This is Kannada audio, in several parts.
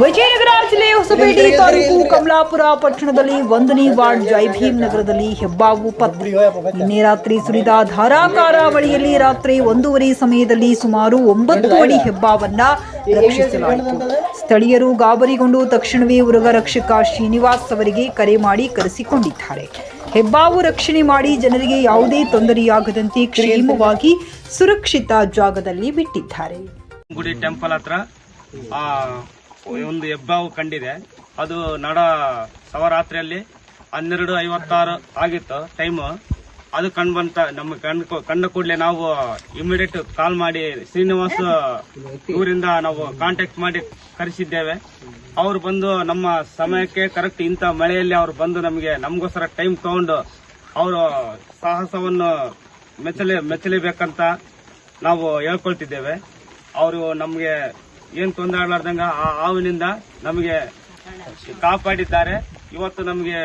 ವಿಜಯನಗರ ಜಿಲ್ಲೆ ಹೊಸಪೇಟೆ ತಾಲೂಕು ಕಮಲಾಪುರ ಪಟ್ಟಣದಲ್ಲಿ ಒಂದನೇ ವಾರ್ಡ್ ಜೈಭೀಮ್ ನಗರದಲ್ಲಿ ಹೆಬ್ಬಾವು ಪತ್ರಿ ನಿನ್ನೆ ರಾತ್ರಿ ಸುರಿದ ಧಾರಾಕಾರ ಮಳೆಯಲ್ಲಿ ರಾತ್ರಿ ಒಂದೂವರೆ ಸಮಯದಲ್ಲಿ ಸುಮಾರು ಒಂಬತ್ತು ಅಡಿ ಹೆಬ್ಬಾವನ್ನ ರಕ್ಷಿಸಲಾಯಿತು. ಸ್ಥಳೀಯರು ಗಾಬರಿಗೊಂಡು ತಕ್ಷಣವೇ ಉರಗ ರಕ್ಷಕ ಶ್ರೀನಿವಾಸ್ ಅವರಿಗೆ ಕರೆ ಮಾಡಿ ಕರೆಸಿಕೊಂಡಿದ್ದಾರೆ. ಹೆಬ್ಬಾವು ರಕ್ಷಣೆ ಮಾಡಿ ಜನರಿಗೆ ಯಾವುದೇ ತೊಂದರೆಯಾಗದಂತೆ ಕ್ಷೇಮವಾಗಿ ಸುರಕ್ಷಿತ ಜಾಗದಲ್ಲಿ ಬಿಟ್ಟಿದ್ದಾರೆ. ಗುಡಿ ಟೆಂಪಲ್ ಹತ್ರ ಆ ಒಂದು ಹೆಬ್ಬಾವು ಕಂಡಿದೆ. ಅದು ನಡ ಸವರಾತ್ರಿಯಲ್ಲಿ ಹನ್ನೆರಡು ಐವತ್ತಾರು ಆಗಿತ್ತು ಟೈಮು ಅದು ಕಂಡು ಬಂತ, ನಮ್ಮ ಕಂಡು ಕಂಡ ಕೂಡಲೇ ನಾವು ಇಮಿಡಿಯೇಟ್ ಕಾಲ್ ಮಾಡಿ ಶ್ರೀನಿವಾಸ್ ಊರಿಂದ ನಾವು ಕಾಂಟ್ಯಾಕ್ಟ್ ಮಾಡಿ ಕರೆಸಿದ್ದೇವೆ. ಅವರು ಬಂದು ನಮ್ಮ ಸಮಯಕ್ಕೆ ಕರೆಕ್ಟ್ ಇಂಥ ಮಳೆಯಲ್ಲಿ ಅವರು ಬಂದು ನಮಗೆ, ನಮಗೋಸ್ಕರ ಟೈಮ್ ತಗೊಂಡು ಅವರು ಸಾಹಸವನ್ನು ಮೆಚ್ಚಲಿ, ಮೆಚ್ಚಲೇಬೇಕಂತ ನಾವು ಹೇಳ್ಕೊಳ್ತಿದ್ದೇವೆ. ಅವರು ನಮಗೆ ಏನ್ ತೊಂದರೆ ಆಗ್ಲಾರ್ದಂಗ ಆ ಹಾವಿನಿಂದ ನಮಗೆ ಕಾಪಾಡಿದ್ದಾರೆ. ಇವತ್ತು ನಮಗೆ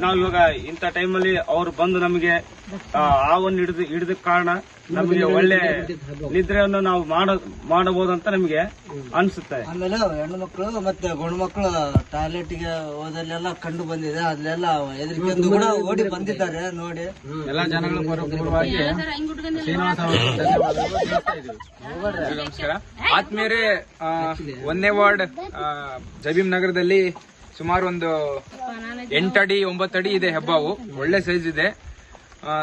ನಾವು ಇವಾಗ ಇಂಥ ಟೈಮಲ್ಲಿ ಅವ್ರು ಬಂದು ನಮಗೆ ಆ, ಹಾವನ್ನು ಹಿಡಿದು ಹಿಡಿದ ಕಾರಣ ನಮಗೆ ಒಳ್ಳೆ ನಿದ್ರೆಯನ್ನು ನಾವು ಮಾಡ ಮಾಡಬಹುದು ಅಂತ ನಮಗೆ ಅನ್ಸುತ್ತೆ. ಆಮೇಲೆ ಹೆಣ್ಣು ಮಕ್ಕಳು ಮತ್ತೆ ಗಂಡು ಮಕ್ಕಳು ಟಾಯ್ಲೆಟ್ಗೆ ಹೋದಲ್ಲೆಲ್ಲ ಕಂಡು ಬಂದಿದೆ. ಅಲ್ಲೆಲ್ಲ ಹೆದರಿಕೆಂದು ಕೂಡ ಓಡಿ ಬಂದಿದ್ದಾರೆ ನೋಡಿ. ಎಲ್ಲ ಜನಗಳು ಶ್ರೀನಿವಾಸ ನಮಸ್ಕಾರ. ಆತ್ಮೀಯರೇ ಒಂದನೇ ವಾರ್ಡ್ ಆ, ಜಬೀಂ ನಗರದಲ್ಲಿ ಸುಮಾರು ಒಂದು ಎಂಟಡಿ ಒಂಬತ್ತಡಿ ಇದೆ ಹೆಬ್ಬಾವು. ಒಳ್ಳೆ ಸೈಜ್ ಇದೆ.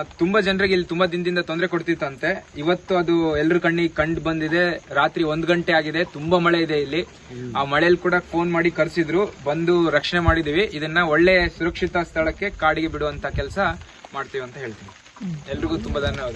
ತುಂಬಾ ಜನರಿಗೆ ಇಲ್ಲಿ ತುಂಬಾ ದಿನದಿಂದ ತೊಂದರೆ ಕೊಡ್ತಿತ್ತಂತೆ. ಇವತ್ತು ಅದು ಎಲ್ರ ಕಣ್ಣಿಗೆ ಕಂಡು ಬಂದಿದೆ. ರಾತ್ರಿ ಒಂದ್ ಗಂಟೆ ಆಗಿದೆ. ತುಂಬಾ ಮಳೆ ಇದೆ ಇಲ್ಲಿ. ಆ ಮಳೆಯಲ್ಲಿ ಕೂಡ ಫೋನ್ ಮಾಡಿ ಕರೆಸಿದ್ರು. ಬಂದು ರಕ್ಷಣೆ ಮಾಡಿದೀವಿ. ಇದನ್ನ ಒಳ್ಳೆ ಸುರಕ್ಷಿತ ಸ್ಥಳಕ್ಕೆ ಕಾಡಿಗೆ ಬಿಡುವಂತ ಕೆಲಸ ಮಾಡ್ತೀವಿ ಅಂತ ಹೇಳ್ತೀನಿ. ಎಲ್ರಿಗೂ ತುಂಬಾ ಧನ್ಯವಾದ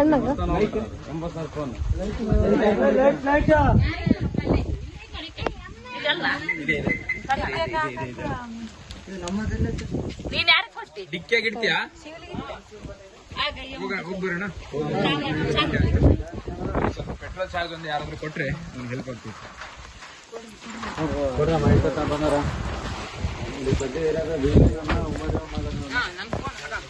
ಎಂಬತ್ತು ಚಾರ್ಜ್ ಫೋನ್ ಡಿಕ್ಕಿಯಾಗಿ ಇಡ್ತೀಯಾ ಹೋಗ ಹೋಗ್ಬರೋಣ ಸ್ವಲ್ಪ ಪೆಟ್ರೋಲ್ ಚಾರ್ಜ್ ಒಂದು ಯಾರಾದ್ರೂ ಕೊಟ್ರೆ ನಮ್ಗೆ ಹೆಲ್ಪ್ ಆಗ್ತಿತ್ತು